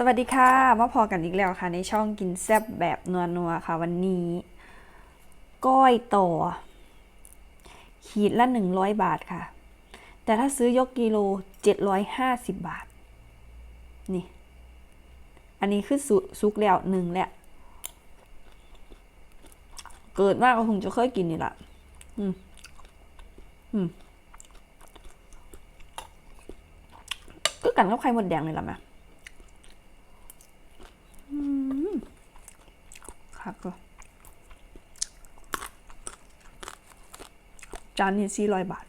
สวัสดีค่ะมาพอกันอีกแล้วค่ะ ในช่องกินแซบแบบนัวๆค่ะ วันนี้ ก้อยต่อ ขีดละ100บาทค่ะ แต่ถ้าซื้อยกกิโล750บาท นี่ อันนี้คือสุซุกแล้วหนึ่งแหล้วเกิดมากก็คงจะเคยกินนี่แหละอืม อืมก็กันกับไข่มดแดงเลยล่ะแม่ ครับก็จานนี้สี่ร้อยบาท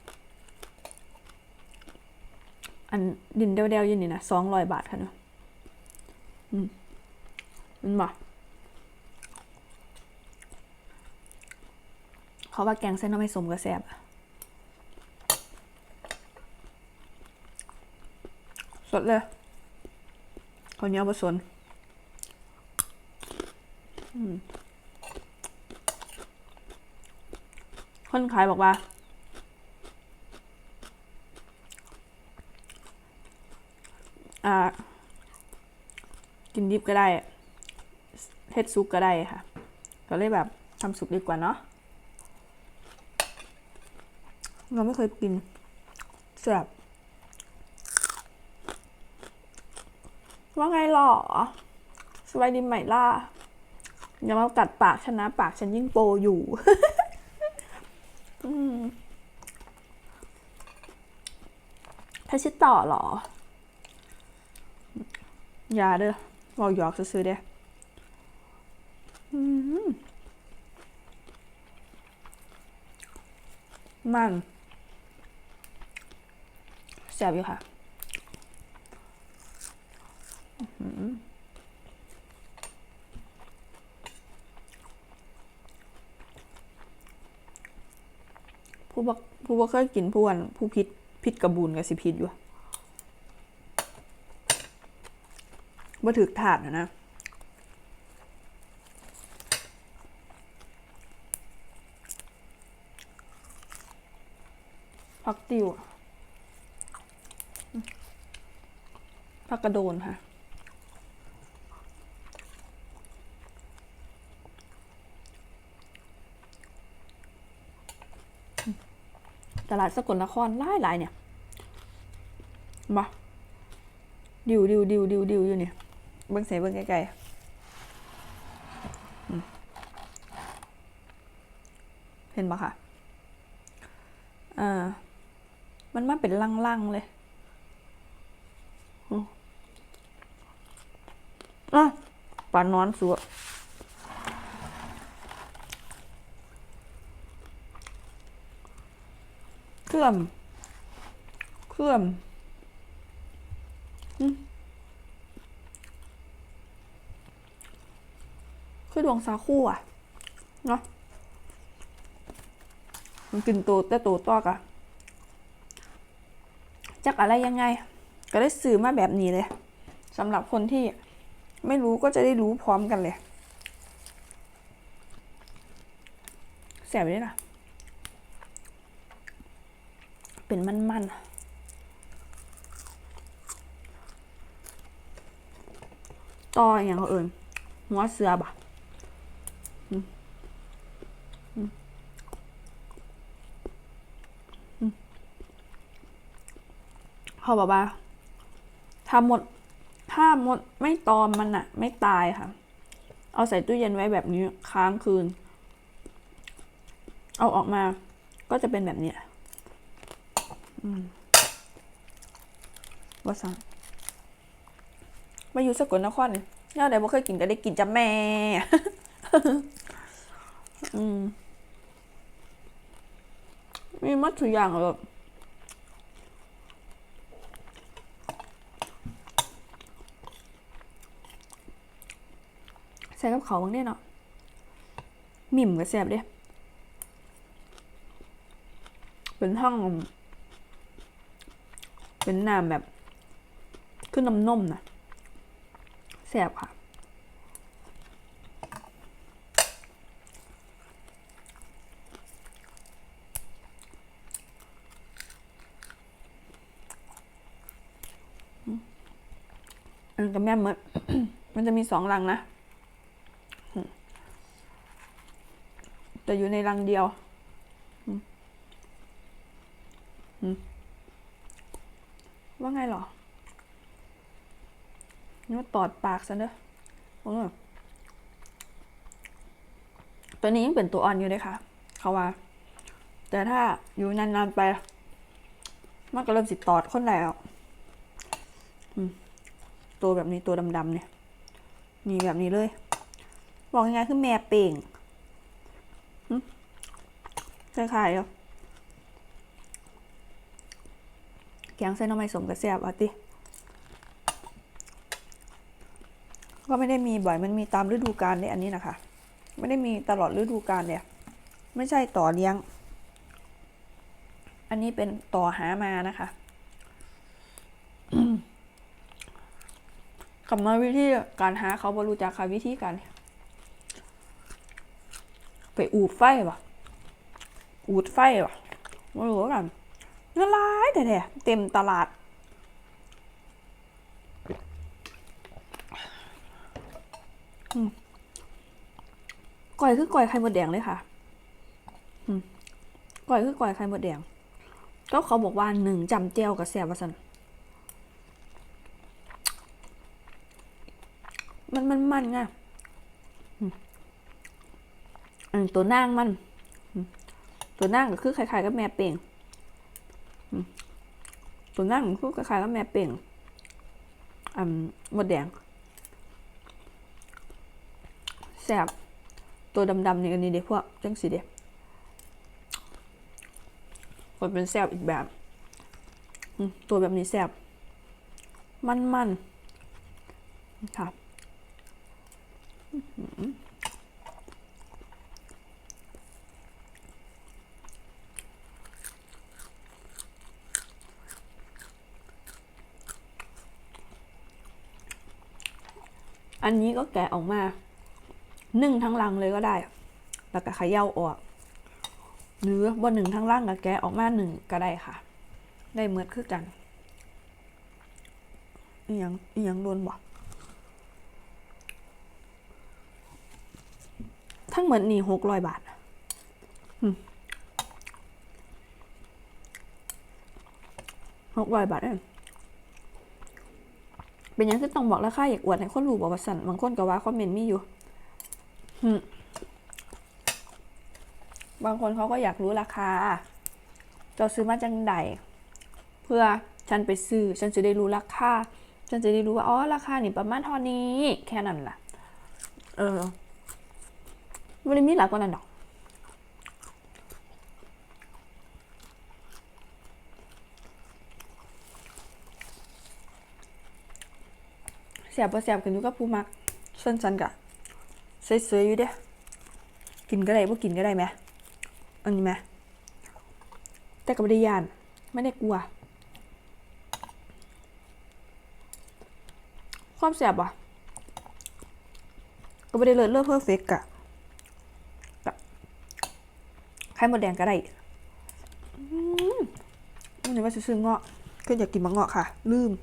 อันดินเดวๆยินนี่นะสองร้อยบาทค่ะเนาะอืมมันบ่เขาว่าแกงเส้นน้ำไม่สมกระแซบสดเลยข้าวเหนียวผสม คนขายบอกว่า อ่า กินดิบก็ได้เฮ็ดซุปก็ได้ค่ะ ก็เลยแบบทำซุปดีกว่าเนาะ เราไม่เคยกินแซ่บว่าไงหรอสบายดีไหมล่ะอย่ามากัดปากฉันนะ ปากฉันยิ่งโปอยู่ อืม ถ้าชิดต่อหรอ อย่าเด้อบอกหยอกซื้อๆเด้ออืมมันแซ่บอยู่ค่ะผู้บ่ผู้บ่เคยกินผู้อันผู้พิษ พิษกระบูลกับสิพิษอยู่บ่ถือถาดนะนะผักติวผักกระโดนค่ะ ตลาดสกลนครหลายหลายเนี่ยมาดิวดิวดิวดิวดิวอยู่เนี่ยเบิ้งเสเบิ้งไกลๆเห็นปะค่ะอ่ามันมาเป็นลังๆเลยอืมอะปลานอนสัว เครื่องเครื่อมคือดวงซาคู่อะ เนาะมันกินตัวแต่ตัวตอกอะจักอะไรยังไง ก็ได้สื่อมาแบบนี้เลยสำหรับคนที่ไม่รู้ก็จะได้รู้พร้อมกันเลยแสบเลยนะ เป็นมันๆต่ออย่างเขาเอิญหัวเสือบะอืมอืมอืมเขาบอกว่าถ้าหมดถ้าหมดไม่ตอมมันอะไม่ตายค่ะ เอาใส่ตู้เย็นไว้แบบนี้ค้างคืน เอาออกมาก็จะเป็นแบบเนี้ย ว่าสั่งมาอยู่สกลนครเนี่ยย่าไหนบ่เคยกินก็ได้กินจ้ะแม่ อืม มีมัดทุกอย่างแบบใส่กับเขาวบางเนี่ยเนาะหมิ่มกับแซ่บเด้ เป็นห้อง เป็นน้ำแบบขึ้นน้ำนมนะแสบค่ะ อันกับแม่นหมดมันจะมีสองรังนะ แต่อยู่ในรังเดียว อืม ว่าไงหรอนี่ว่าตอดปากซะเนอะโอ้ตัวนี้ยังเป็นตัวอ่อนอยู่เลยค่ะ เขาว่า แต่ถ้าอยู่นานๆไป มันก็เริ่มสิตอดคนแล้วตัวแบบนี้ตัวดำๆเนี่ยนี่แบบนี้เลย บอกยังไงคือแม่เป่งคล้ายๆอะ แกงเส้นน้ำมันสมกับแซ่บอะติก็ไม่ได้มีบ่อยมันมีตามฤดูกาลเนี่ยอันนี้นะคะ ไม่ได้มีตลอดฤดูกาลเนี่ย ไม่ใช่ต่อเลี้ยง อันนี้เป็นต่อหามานะคะคำนวณวิธีการหาเขาบรู้จักค่ะวิธีการไปอูดไฟปะอูดไฟปะไม่รู้กัน งินร้ายแต่เนี่ยเต็มตลาด ก่อยคือก่อยไข่มดแดงเลยค่ะก่อยคือก่อยไข่มดแดง ก็เขาบอกว่าหนึ่งจำเจียวกับแซ่บวาสันมันมันมันไงอันตัวนั่งมัน ตัวนั่งก็คือคล้ายๆกับแม่เป่ง ตัวหนั่งก็คือคล้ายๆกับแม่เป่งอืมหมดแดงแซ่บตัวดำๆนี่อันนี้เด็กพวกจังสีเด็กมันเป็นแซบอีกแบบตัวแบบนี้แซบมันมันๆค่ะ อันนี้ก็แกะออกมานึ่งทั้งลังเลยก็ได้ แล้วก็ขย่าออก หรือบนหนึ่งทั้งล่างกับแกะออกมาหนึ่งก็ได้ค่ะ ได้เหมือนคือกันอีหยังอีหยังโดนบอกทั้งเหมือนนี่หกร้อยบาทหกร้อยบาทเอง เป็นยังคือต้องบอกราคาอยากอวดให้คนรู้บอกว่าสั่นบางคนก็ว่าคอมเมนต์มีอยู่บางคนเขาก็อยากรู้ราคาจะซื้อมาจังใดเพื่อฉันไปซื้อ ฉันจะได้รู้ราคาฉันจะได้รู้ว่า อ๋อ ราคานี่ประมาณเท่านี้ แค่นั้นแหละเออไม่ได้มีหลายกว่านั้นดอก แสบบ่แสบกันอยู่กับผู้มักส่วนฉันกะเสยๆอยู่เด้กินก็ได้บ่กินก็ได้ไหมอันนี้ไหมแต่ก็ไม่ได้ยานไม่ได้กลัว ความแสบอะก็ไม่ได้เลิศเลิศเพอร์เฟกต์อะกะไข่หมดแดงก็ได้อืมนนี้ว่าซื้อเงาะก็อยากกินมะเงาะค่ะ ลืม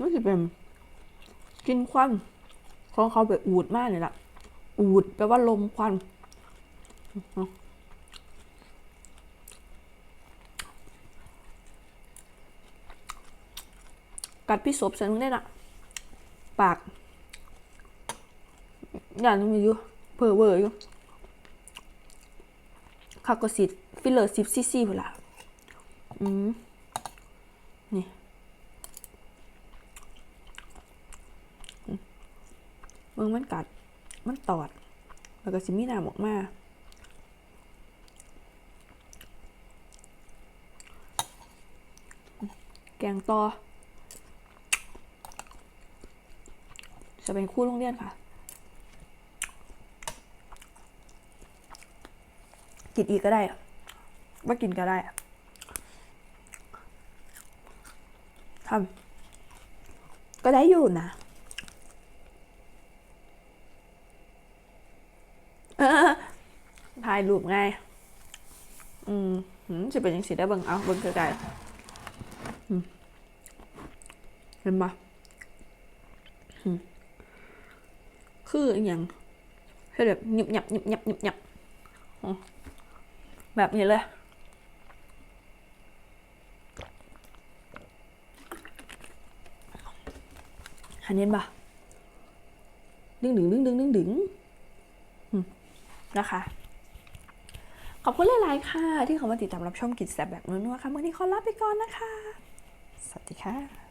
ไม่ใช่เป็นกินควันของเขาไปอูดมากเลยล่ะ อูดแปลว่าลมควันกัดพี่ศพฉันได้น่ะ ปากอย่างนี้มีอยู่เพอเวอร์อยู่คากสิตฟิลเลอร์ซิปซีซีพุ่นละอืม นี่ มึงมันกัด มันตอด แล้วก็สิมีน้ำออกมาแกงต่อ จะเป็นคู่โรงเรียนค่ะ กินอีกก็ได้ ว่ากินก็ได้ทำก็ได้อยู่นะ เออ ถ่ายรูปไงอืมหืมจะเป็นยังสีได้เบิ่งเอาเบิ่งไกลอืมเห็นปะคืออย่างคือแบบหยิบหยับหยิบหยับหยิบหยับแบบนี้เลยหันเห็นปะดึงดึงดึงดึงดึงดึงนะคะ ขอบคุณหลาย ๆ ค่ะ ที่เขามาติดตามรับชมกิจแสบแบบนัวๆค่ะวันนี้ขอลาไปก่อนนะคะ สวัสดีค่ะ